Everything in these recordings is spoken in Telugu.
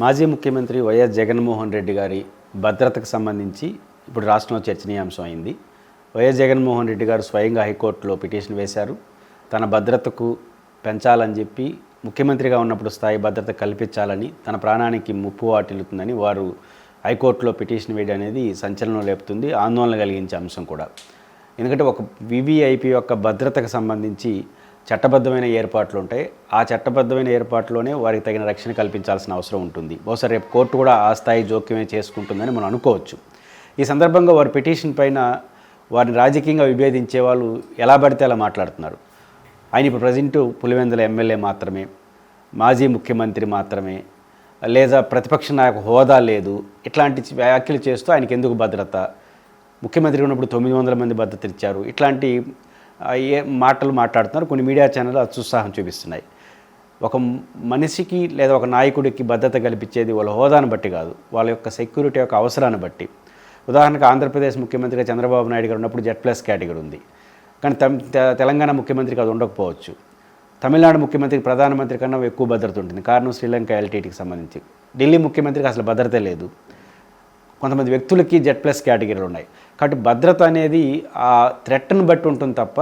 మాజీ ముఖ్యమంత్రి వైఎస్ జగన్మోహన్ రెడ్డి గారి భద్రతకు సంబంధించి ఇప్పుడు రాష్ట్రంలో చర్చనీయాంశం అయింది. వైఎస్ జగన్మోహన్ రెడ్డి గారు స్వయంగా హైకోర్టులో పిటిషన్ వేశారు. తన భద్రతకు పెంచాలని చెప్పి ముఖ్యమంత్రిగా ఉన్నప్పుడు స్థాయి భద్రత కల్పించాలని తన ప్రాణానికి ముప్పు వాటిల్లుతుందని వారు హైకోర్టులో పిటిషన్ వేయడం అనేది సంచలనం లేపుతుంది ఆందోళన కలిగించే అంశం కూడా. ఎందుకంటే ఒక వివిఐపి యొక్క భద్రతకు సంబంధించి చట్టబద్ధమైన ఏర్పాట్లు ఉంటాయి ఆ చట్టబద్ధమైన ఏర్పాట్లోనే వారికి తగిన రక్షణ కల్పించాల్సిన అవసరం ఉంటుంది. బహుశా రేపు కోర్టు కూడా ఆ స్థాయి జోక్యమే చేసుకుంటుందని మనం అనుకోవచ్చు. ఈ సందర్భంగా వారి పిటిషన్ పైన వారిని రాజకీయంగా విభేదించే వాళ్ళు ఎలా పడితే అలా మాట్లాడుతున్నారు. ఆయన ఇప్పుడు ప్రజెంట్ పులివెందుల ఎమ్మెల్యే మాత్రమే మాజీ ముఖ్యమంత్రి మాత్రమే లేదా ప్రతిపక్ష నాయక హోదా లేదు. ఇట్లాంటి వ్యాఖ్యలు చేస్తూ ఆయనకి ఎందుకు భద్రత? ముఖ్యమంత్రి ఉన్నప్పుడు తొమ్మిది వందల మంది భద్రత ఇచ్చారు. ఇట్లాంటి ఏ మాటలు మాట్లాడుతున్నారు. కొన్ని మీడియా ఛానల్ అత్యుత్సాహం చూపిస్తున్నాయి. ఒక మనిషికి లేదా ఒక నాయకుడికి భద్రత కల్పించేది వాళ్ళ హోదాను బట్టి కాదు. వాళ్ళ యొక్క సెక్యూరిటీ యొక్క అవసరాన్ని బట్టి. ఉదాహరణకు ఆంధ్రప్రదేశ్ ముఖ్యమంత్రిగా చంద్రబాబు నాయుడు గారు ఉన్నప్పుడు జెడ్ ప్లస్ కేటగిరీ ఉంది. కానీ తమ్- తె- తెలంగాణ ముఖ్యమంత్రికి అది ఉండకపోవచ్చు. తమిళనాడు ముఖ్యమంత్రికి ప్రధానమంత్రి కన్నా ఎక్కువ భద్రత ఉంటుంది. కారణం శ్రీలంక ఎల్టీటీకి సంబంధించి. ఢిల్లీ ముఖ్యమంత్రికి అసలు భద్రత లేదు. కొంతమంది వ్యక్తులకి జెడ్ ప్లస్ కేటగిరీలు ఉన్నాయి. కాబట్టి భద్రత అనేది ఆ థ్రెట్ను బట్టి ఉంటుంది తప్ప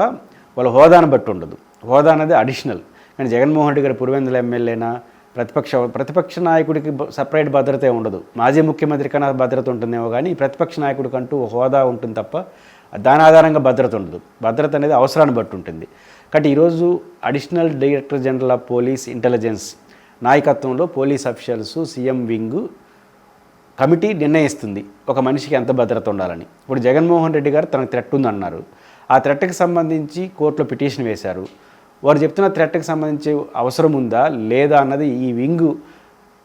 వాళ్ళ హోదాను బట్టి ఉండదు. హోదా అనేది అడిషనల్ కానీ జగన్మోహన్ రెడ్డి గారు పులివెందుల ఎమ్మెల్యేనా ప్రతిపక్ష ప్రతిపక్ష నాయకుడికి సపరేట్ భద్రతే ఉండదు. మాజీ ముఖ్యమంత్రి కన్నా భద్రత ఉంటుందేమో కానీ ప్రతిపక్ష నాయకుడికి అంటూ హోదా ఉంటుంది తప్ప దాని ఆధారంగా భద్రత ఉండదు. భద్రత అనేది అవసరాన్ని బట్టి ఉంటుంది. కాబట్టి ఈరోజు additional director general of police intelligence నాయకత్వంలో police officials CM wing committee నిర్ణయిస్తుంది ఒక మనిషికి ఎంత భద్రత ఉండాలని. ఇప్పుడు జగన్మోహన్ రెడ్డి గారు తనకు థ్రెట్ ఉందన్నారు. ఆ థ్రెట్కి సంబంధించి కోర్టులో పిటిషన్ వేశారు. వారు చెప్తున్న థ్రెట్కి సంబంధించి అవసరం ఉందా లేదా అన్నది ఈ వింగ్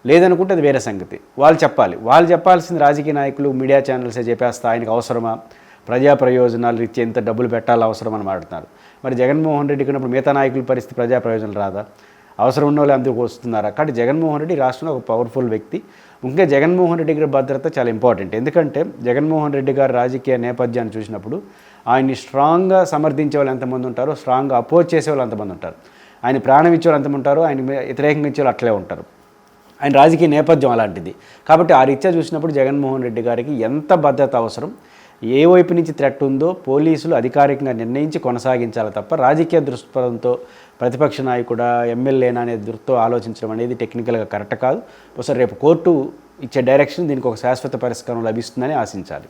లేదనుకుంటే అది వేరే సంగతి. వాళ్ళు చెప్పాలి. వాళ్ళు చెప్పాల్సింది రాజకీయ నాయకులు మీడియా ఛానల్సే చెప్పేస్తా ఆయనకు అవసరమా? ప్రజా ప్రయోజనాలు ఇచ్చి ఎంత డబ్బులు పెట్టాలి? అవసరం అని మాట్లాడుతున్నారు. మరి జగన్మోహన్ రెడ్డికి ఉన్నప్పుడు మిగతా నాయకుల పరిస్థితి ప్రజా ప్రయోజనాలు రాదా? అవసరం ఉన్న వాళ్ళు అందుకు వస్తున్నారా? కాబట్టి జగన్మోహన్ రెడ్డి రాష్ట్రంలో ఒక పవర్ఫుల్ వ్యక్తి. ఇంకా జగన్మోహన్ రెడ్డి గారి భద్రత చాలా ఇంపార్టెంట్ ఎందుకంటే జగన్మోహన్ రెడ్డి గారి రాజకీయ నేపథ్యాన్ని చూసినప్పుడు ఆయన్ని స్ట్రాంగ్గా సమర్థించే వాళ్ళు ఎంతమంది ఉంటారో స్ట్రాంగ్గా అపోజ్ చేసే వాళ్ళు ఎంతమంది ఉంటారు. ఆయన ప్రాణం ఇచ్చే వాళ్ళు ఎంతమంది ఉంటారో ఆయన వ్యతిరేకంగా ఇచ్చే వాళ్ళు అట్లే ఉంటారు. ఆయన రాజకీయ నేపథ్యం అలాంటిది. కాబట్టి ఆ రీత్యా చూసినప్పుడు జగన్మోహన్ రెడ్డి గారికి ఎంత భద్రత అవసరం? ఏ వైపు నుంచి థ్రెట్ ఉందో పోలీసులు అధికారికంగా నిర్ణయించి కొనసాగించాలి తప్ప రాజకీయ దృక్పథంతో ప్రతిపక్ష నాయకుడా ఎమ్మెల్యేనా అనే దృష్టితో ఆలోచించడం అనేది టెక్నికల్గా కరెక్ట్ కాదు. ఒకసారి రేపు కోర్టు ఇచ్చే డైరెక్షన్ దీనికి ఒక శాశ్వత పరిష్కారం లభిస్తుందని ఆశించాలి.